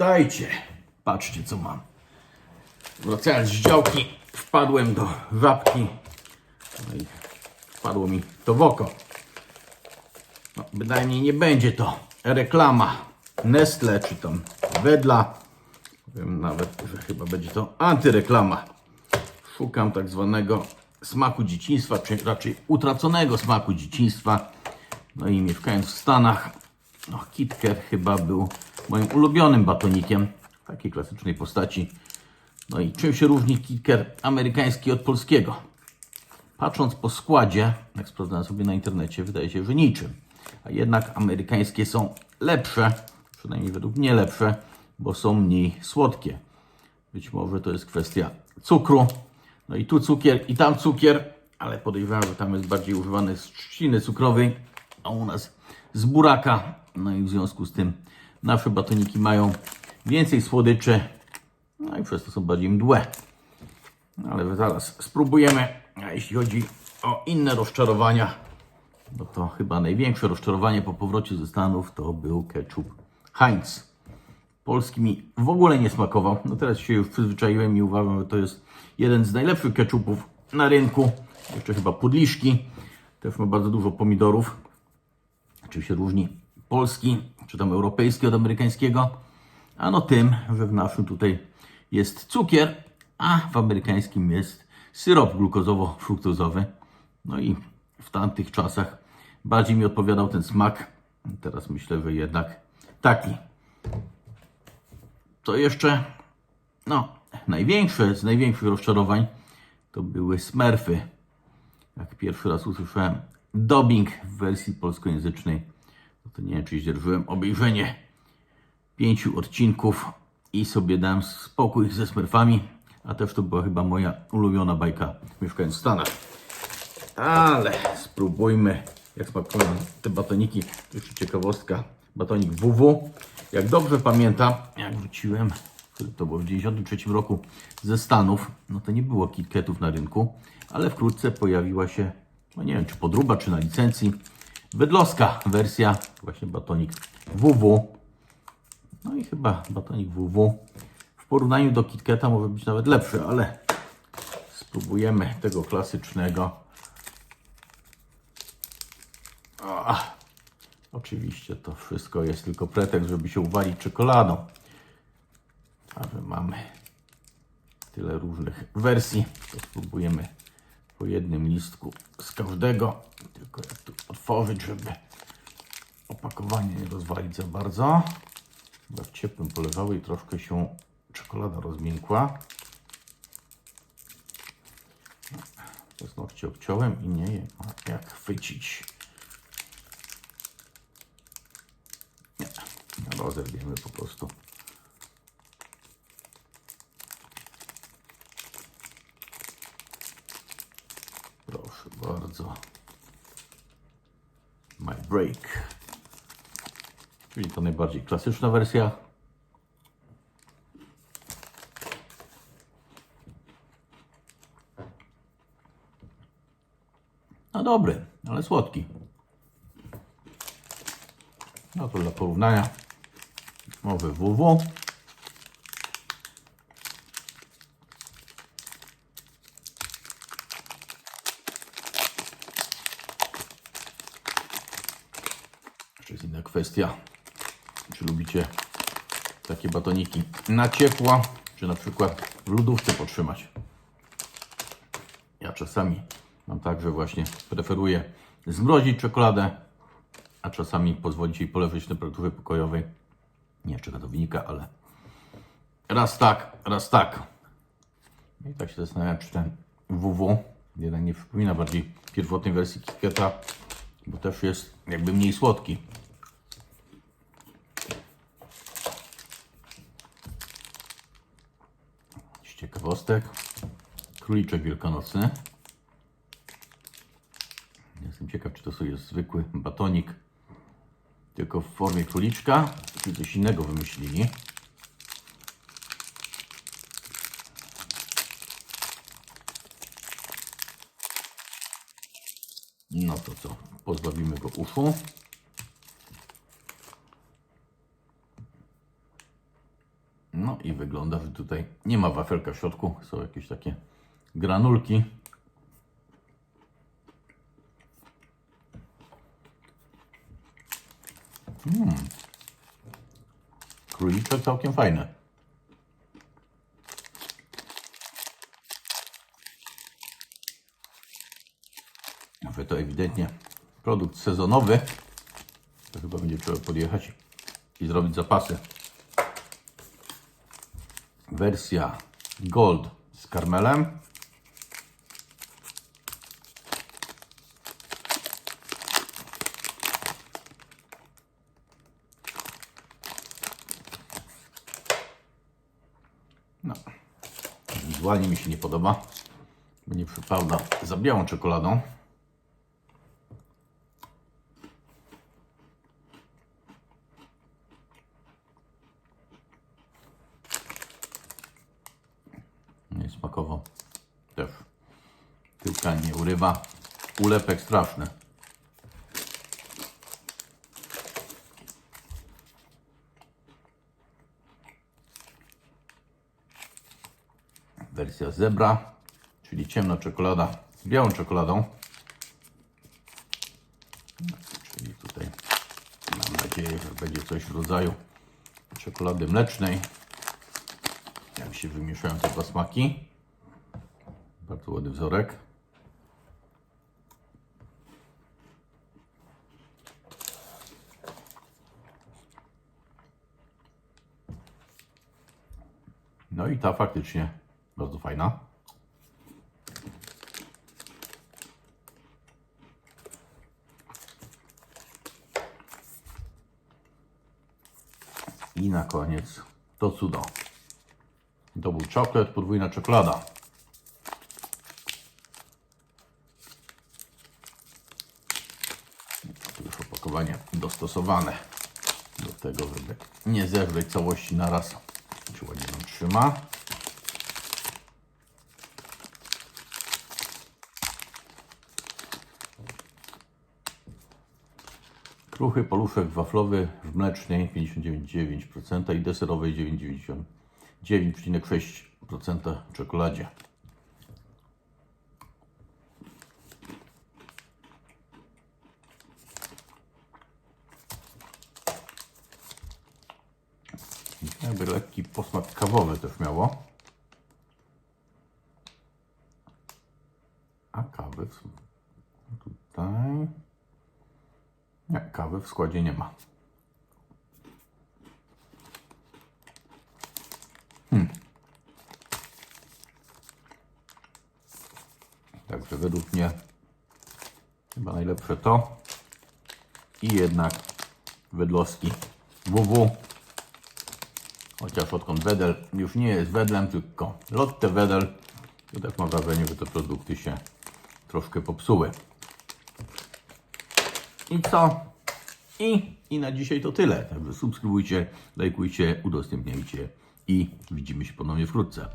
Witajcie. Patrzcie co mam. Wracając z działki, wpadłem do żabki. No i wpadło mi to w oko. No, bynajmniej nie będzie to reklama Nestle czy tam Wedla. Wiem nawet, że chyba będzie to antyreklama. Szukam tak zwanego smaku dzieciństwa, czy raczej utraconego smaku dzieciństwa. No i mieszkając w Stanach, no KitKat chyba był moim ulubionym batonikiem w takiej klasycznej postaci. No i czym się różni KitKat amerykański od polskiego? Patrząc po składzie, jak sprawdzałem sobie na internecie, wydaje się, że niczym. A jednak amerykańskie są lepsze, przynajmniej według mnie lepsze, bo są mniej słodkie. Być może to jest kwestia cukru. No i tu cukier, i tam cukier, ale podejrzewam, że tam jest bardziej używany z trzciny cukrowej, a u nas z buraka. No i w związku z tym nasze batoniki mają więcej słodyczy, no i przez to są bardziej mdłe. No ale zaraz spróbujemy. A jeśli chodzi o inne rozczarowania, no to chyba największe rozczarowanie po powrocie ze Stanów to był ketchup Heinz. Polski mi w ogóle nie smakował. No teraz się już przyzwyczaiłem i uważam, że to jest jeden z najlepszych ketchupów na rynku. Jeszcze chyba pudliszki. Też ma bardzo dużo pomidorów. Się różni polski, czy tam europejski od amerykańskiego? Ano tym, że w naszym tutaj jest cukier, a w amerykańskim jest syrop glukozowo-fruktozowy. No i w tamtych czasach bardziej mi odpowiadał ten smak. Teraz myślę, że jednak taki. To jeszcze, no, największe z największych rozczarowań to były Smurfy. Jak pierwszy raz usłyszałem dubbing w wersji polskojęzycznej, to nie wiem, czy zdzierżyłem obejrzenie pięciu odcinków i sobie dałem spokój ze Smurfami, a też to była chyba moja ulubiona bajka mieszkając w Stanach. Ale spróbujmy, jak smakują te batoniki. To jeszcze ciekawostka. Batonik WW. Jak dobrze pamiętam, jak wróciłem, to było w 1993 roku ze Stanów, no to nie było KitKatów na rynku, ale wkrótce pojawiła się, no nie wiem, czy podruba, czy na licencji, wedlowska wersja, właśnie batonik WW. No i chyba batonik WW w porównaniu do KitKata może być nawet lepszy, ale spróbujemy tego klasycznego. Ach, oczywiście to wszystko jest tylko pretekst, żeby się uwalić czekoladą. A że mamy tyle różnych wersji, to spróbujemy po jednym listku z każdego. Tylko jak tu otworzyć, żeby opakowanie nie rozwalić za bardzo. Chyba w ciepłym poleżały i troszkę się czekolada rozmiękła. Paznokcie obciąłem i nie wiem jak chwycić. Nie, rozerwiemy po prostu. Proszę bardzo. My Break. Czyli to najbardziej klasyczna wersja. No dobry, ale słodki. No to dla porównania mowy WW. Jeszcze jest inna kwestia, czy lubicie takie batoniki na ciepło, czy na przykład w lodówce potrzymać. Ja czasami mam tak, że właśnie preferuję zmrozić czekoladę, a czasami pozwolić jej poleżeć w temperaturze pokojowej. Nie czego to wynika, ale raz tak, raz tak. I tak się zastanawiam, czy ten WW jednak nie przypomina bardziej pierwotnej wersji KitKata, bo też jest jakby mniej słodki. Z ciekawostek. Króliczek wielkanocny. Jestem ciekaw, czy to sobie jest zwykły batonik, tylko w formie króliczka, czy coś innego wymyślili. No to co, pozbawimy go uszu. No i wygląda, że tutaj nie ma wafelka w środku, są jakieś takie granulki. Króliczek całkiem fajny. Ale to ewidentnie produkt sezonowy. To chyba będzie trzeba podjechać i zrobić zapasy. Wersja Gold z karmelem. No. Wizualnie mi się nie podoba, bo nie przypada za białą czekoladą. Nie smakowo też tyłka nie urywa. Ulepek straszny. Wersja zebra, czyli ciemna czekolada z białą czekoladą. Czyli tutaj mam nadzieję, że będzie coś w rodzaju czekolady mlecznej. Jak się wymieszają te dwa smaki. Bardzo ładny wzorek. I ta faktycznie bardzo fajna. I na koniec to cudo. To był czoklet, podwójna czekolada. Już opakowanie dostosowane do tego, żeby nie zeżreć całości na raz. Czy ładnie nam trzyma. Kruchy paluszek waflowy w mlecznej 59,9% i deserowej 9,6% czekoladzie. Jakby lekki posmak kawowy też miało. A kawy tutaj... Nie, kawy w składzie nie ma. Hmm. Także według mnie chyba najlepsze to. I jednak Wedlowski WW. Chociaż odkąd Wedel już nie jest Wedlem, tylko Lotte Wedel, to tak mam wrażenie, że te produkty się troszkę popsuły. I co? I, I na dzisiaj to tyle. Także subskrybujcie, lajkujcie, udostępniajcie i widzimy się ponownie wkrótce.